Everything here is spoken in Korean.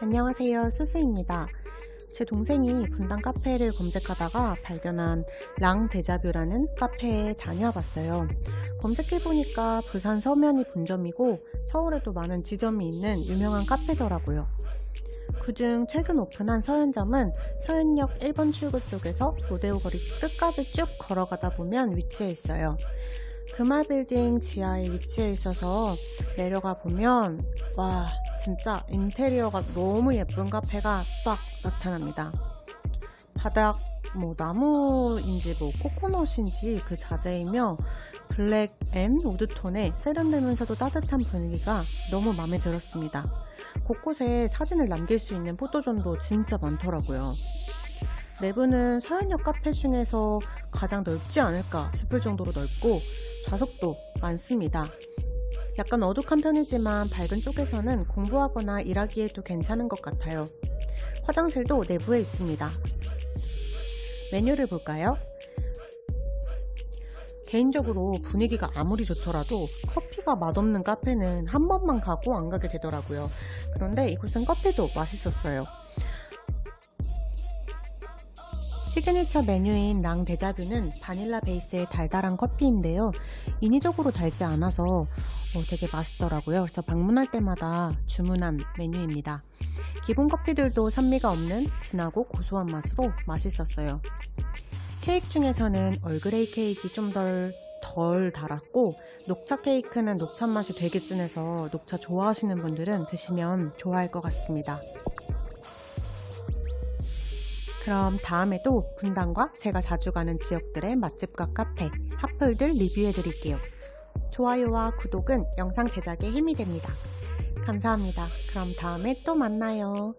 안녕하세요. 수수입니다. 제 동생이 분당 카페를 검색하다가 발견한 랑 데자뷰라는 카페에 다녀와 봤어요. 검색해보니까 부산 서면이 본점이고 서울에도 많은 지점이 있는 유명한 카페더라고요. 그중 최근 오픈한 서현점은 서현역 1번 출구 쪽에서 로데오 거리 끝까지 쭉 걸어가다 보면 위치해 있어요. 금화 빌딩 지하에 위치해 있어서 내려가 보면 와 진짜 인테리어가 너무 예쁜 카페가 딱 나타납니다. 바닥 뭐 나무인지 뭐 코코넛인지 그 자재이며 블랙 앤 우드톤의 세련되면서도 따뜻한 분위기가 너무 마음에 들었습니다. 곳곳에 사진을 남길 수 있는 포토존도 진짜 많더라고요. 내부는 서현역 카페 중에서 가장 넓지 않을까 싶을 정도로 넓고 좌석도 많습니다. 약간 어둑한 편이지만 밝은 쪽에서는 공부하거나 일하기에도 괜찮은 것 같아요. 화장실도 내부에 있습니다. 메뉴를 볼까요? 개인적으로 분위기가 아무리 좋더라도 커피가 맛없는 카페는 한 번만 가고 안 가게 되더라고요. 그런데 이곳은 커피도 맛있었어요. 시그니처 메뉴인 낭 데자뷰는 바닐라 베이스의 달달한 커피인데요. 인위적으로 달지 않아서 어, 되게 맛있더라고요. 그래서 방문할 때마다 주문한 메뉴입니다. 기본 커피들도 산미가 없는 진하고 고소한 맛으로 맛있었어요. 케이크 중에서는 얼그레이 케이크 좀덜 덜 달았고 녹차 케이크는 녹차 맛이 되게 진해서 녹차 좋아하시는 분들은 드시면 좋아할 것 같습니다. 그럼 다음에도 분당과 제가 자주 가는 지역들의 맛집과 카페, 핫플들 리뷰해 드릴게요. 좋아요와 구독은 영상 제작에 힘이 됩니다. 감사합니다. 그럼 다음에 또 만나요.